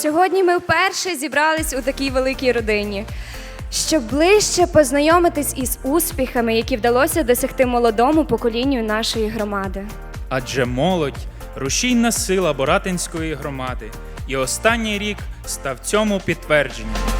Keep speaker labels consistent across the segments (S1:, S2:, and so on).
S1: Сьогодні ми вперше зібрались у такій великій родині, щоб ближче познайомитись із успіхами, які вдалося досягти молодому поколінню нашої громади.
S2: Адже молодь рушійна сила Боратинської громади, і останній рік став цьому підтвердженням.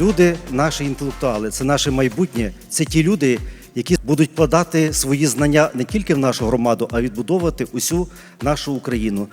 S3: Люди, наші інтелектуали, це наше майбутнє. Це ті люди, які будуть подати свої знання не тільки в нашу громаду, а відбудовувати усю нашу Україну.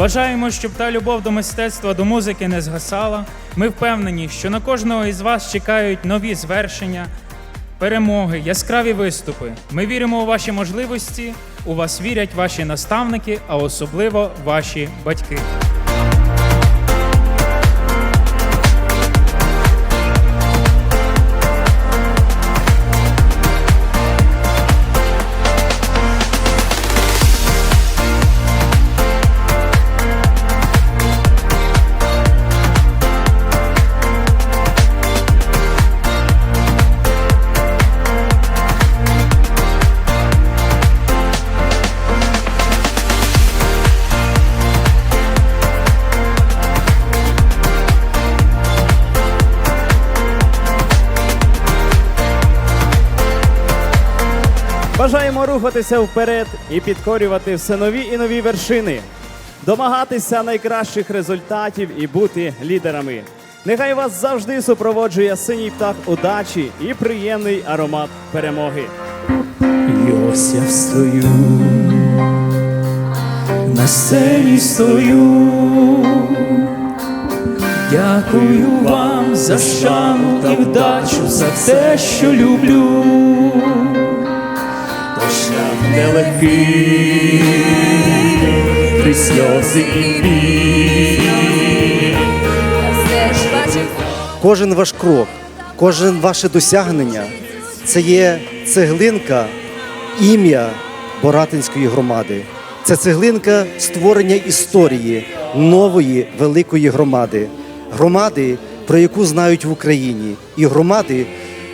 S2: Бажаємо, щоб та любов до мистецтва, до музики не згасала. Ми впевнені, що на кожного із вас чекають нові звершення, перемоги, яскраві виступи. Ми віримо у ваші можливості, у вас вірять ваші наставники, а особливо ваші батьки.
S4: Бажаємо рухатися вперед і підкорювати все нові і нові вершини, домагатися найкращих результатів і бути лідерами. Нехай вас завжди супроводжує синій птах удачі і приємний аромат перемоги.
S5: І ось я встаю, на сцені стою. Дякую вам за шану і вдачу, за те, що люблю. Шлях нелегкий, три сльози і біль.
S3: Кожен ваш крок, кожен ваше досягнення це є цеглинка ім'я Боратинської громади. Це цеглинка створення історії нової великої громади. Громади, про яку знають в Україні, і громади,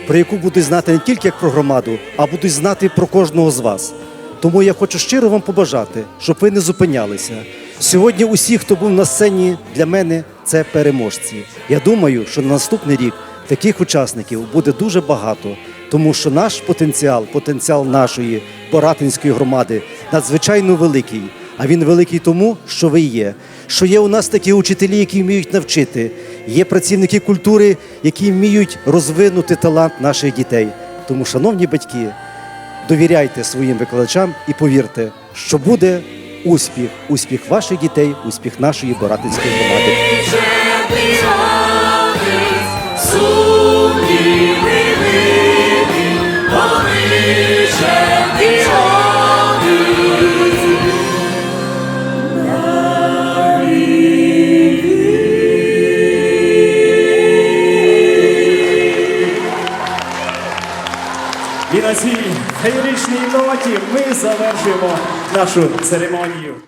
S3: про яку будуть знати не тільки як про громаду, а будуть знати про кожного з вас. Тому я хочу щиро вам побажати, щоб ви не зупинялися. Сьогодні усі, хто був на сцені, для мене це переможці. Я думаю, що на наступний рік таких учасників буде дуже багато, тому що наш потенціал, потенціал нашої Боратинської громади надзвичайно великий. А він великий тому, що ви є. Що є у нас такі учителі, які вміють навчити, є працівники культури, які вміють розвинути талант наших дітей. Тому, шановні батьки, довіряйте своїм викладачам і повірте, що буде успіх, успіх ваших дітей, успіх нашої Боратинської громади.
S4: На цій феєричній ноті ми завершуємо нашу церемонію.